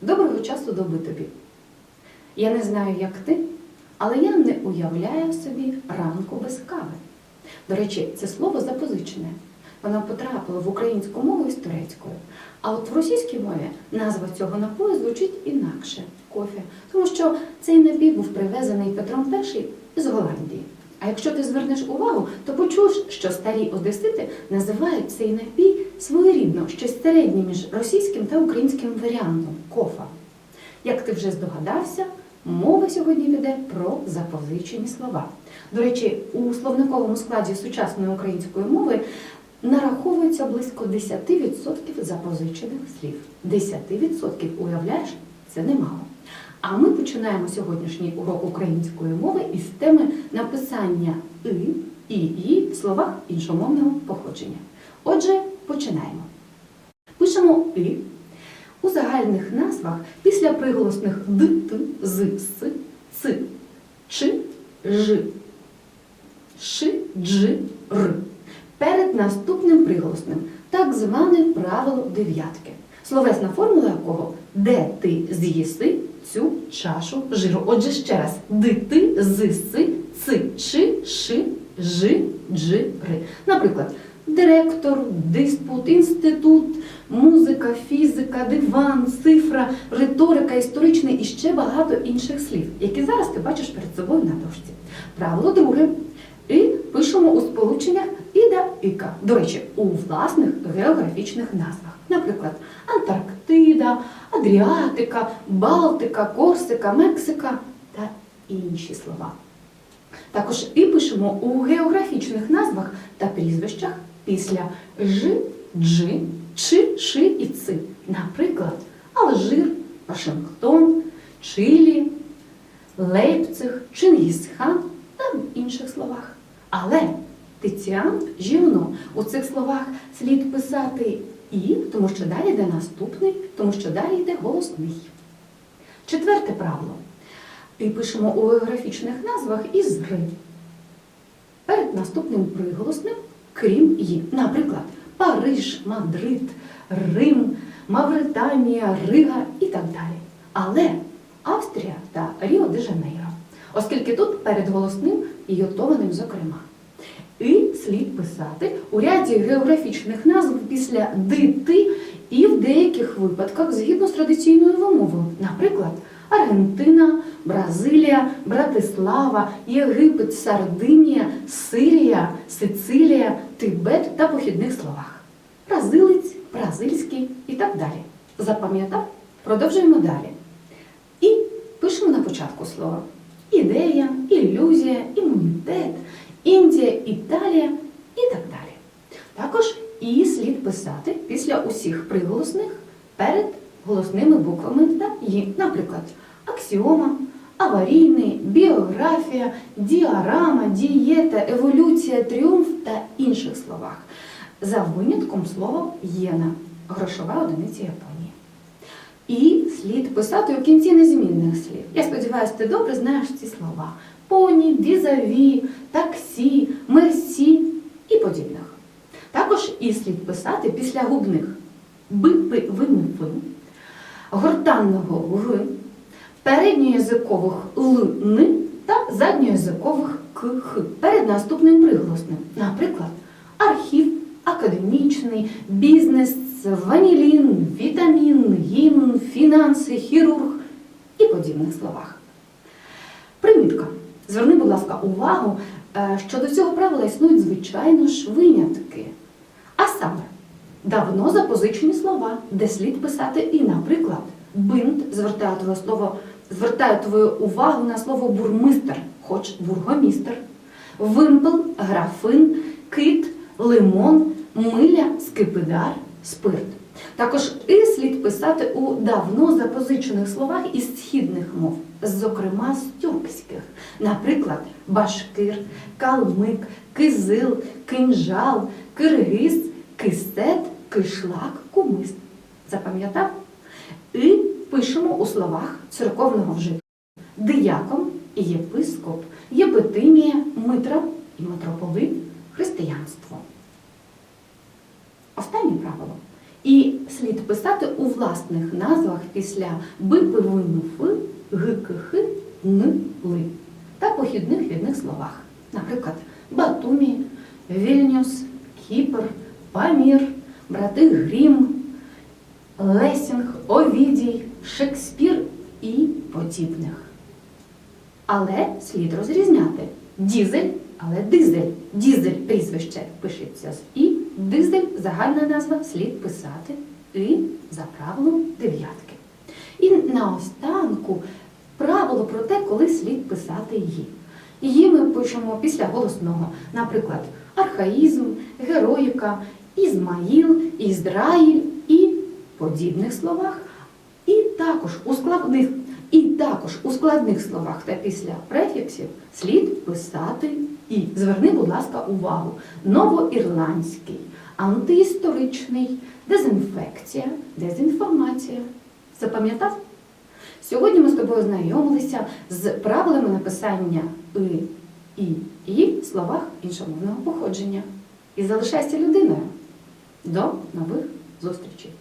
Доброго часу доби тобі. Я не знаю, як ти, але я не уявляю собі ранку без кави. До речі, це слово запозичене. Воно потрапило в українську мову із турецькою. А от в російській мові назва цього напою звучить інакше кофе. Тому що цей напій був привезений Петром І з Голландії. А якщо ти звернеш увагу, то почуєш, що старі одесити називають цей напій своєрідно щось середнє між російським та українським варіантом кофа. Як ти вже здогадався, мова сьогодні піде про запозичені слова. До речі, у словниковому складі сучасної української мови нараховується близько 10% запозичених слів. 10% уявляєш, це немало. А ми починаємо сьогоднішній урок української мови із теми написання и, і, і в словах іншомовного походження. Отже, починаємо. Пишемо и у загальних назвах після приголосних д, т, з, с, ц, чи, ж, ш, дж, р. Перед наступним приголосним так зване правило дев'ятки, словесна формула якого де ти з'їси цю чашу жиру. Отже, ще раз, ди ти з ци, чи, ши, жи, джи, ри. Наприклад, директор, диспут, інститут, музика, фізика, диван, цифра, риторика, історичний і ще багато інших слів, які зараз ти бачиш перед собою на дошці. Правило друге. І пишемо у сполученнях іда іка. До речі, у власних географічних назвах. Наприклад, Антарктида, Адріатика, Балтика, Корсика, Мексика та інші слова. Також і пишемо у географічних назвах та прізвищах після ж, джи, чи, ши і ци. Наприклад, Алжир, Вашингтон, Чилі, Лейпциг, Чингісхан та в інших словах. Але Тетян, жівно, у цих словах слід писати і, тому що далі йде наступний, тому що далі йде голосний. Четверте правило. І пишемо у географічних назвах із ри. Перед наступним приголосним, крім «і». Наприклад, Париж, Мадрид, Рим, Мавританія, Рига і так далі. Але Австрія та Ріо де Жанейро, оскільки тут перед голосним і йотованим зокрема. І слід писати у ряді географічних назв після ди ти і в деяких випадках згідно з традиційною вимовою. Наприклад, Аргентина, Бразилія, Братислава, Єгипет, Сардинія, Сирія, Сицилія, Тибет та похідних словах. Бразилець, бразильський і так далі. Запам'ятав? Продовжуємо далі. І пишемо на початку слова. Ідея, ілюзія, імунітет, Індія, Італія і так далі. Також і слід писати після усіх приголосних перед голосними буквами та «і». Наприклад, аксіома, аварійний, біографія, діарама, дієта, еволюція, тріумф та інших словах. За винятком слова єна грошова одиниця Японії. І слід писати у кінці незмінних слів. Я сподіваюся, ти добре знаєш ці слова: поні, візаві, таксі, мерсі і подібних. Також і слід писати після губних би, пи, ви, ми, гортанного г, передньоязикових л, ни та задньоязикових к, х перед наступним приголосним. Наприклад, архів, академічний, бізнес, ванілін, вітамін, гімн, фінанси, хірург і подібних словах. Примітка. Зверни, будь ласка, увагу, е, що до цього правила існують, звичайно ж, винятки. А саме, давно запозичені слова, де слід писати і, наприклад, бинт звертає твоє слово, звертає твою увагу на слово бурмистер, хоч бургомістер, вимпел, графин, кит, лимон, миля, скипидар, спирт. Також і слід писати у давно запозичених словах із східних мов, зокрема з тюркських, наприклад, башкир, калмик, кизил, кинжал, киргиз, кисет, кишлак, кумис. Запам'ятав? І пишемо у словах церковного вжитку. Диякон, єпископ, єпитимія, митра і митрополит християнство. Останнє правило. І слід писати у власних назвах після би, пиви, фи, ги, ки, н, ли та похідних від них словах. Наприклад, Батумі, Вільнюс, Кіпр, Памір, брати Грім, Лесінг, Овідій, Шекспір і подібних. Але слід розрізняти дізель, але дизель. Дізель прізвище пишеться з і, дизель загальна назва слід писати і за правилом дев'ятки. І наостанку правило про те, коли слід писати її. Її ми пишемо після голосного, наприклад, архаїзм, героїка, Ізмаїл, Ізраїль і подібних словах. І також у складних, і також у складних словах та після префіксів слід писати і. Зверни, будь ласка, увагу. Новоірландський, антиісторичний, дезінфекція, дезінформація. Запам'ятав? Сьогодні ми з тобою знайомилися з правилами написання «и», «і» і в словах іншомовного походження. І залишайся людиною. До нових зустрічей!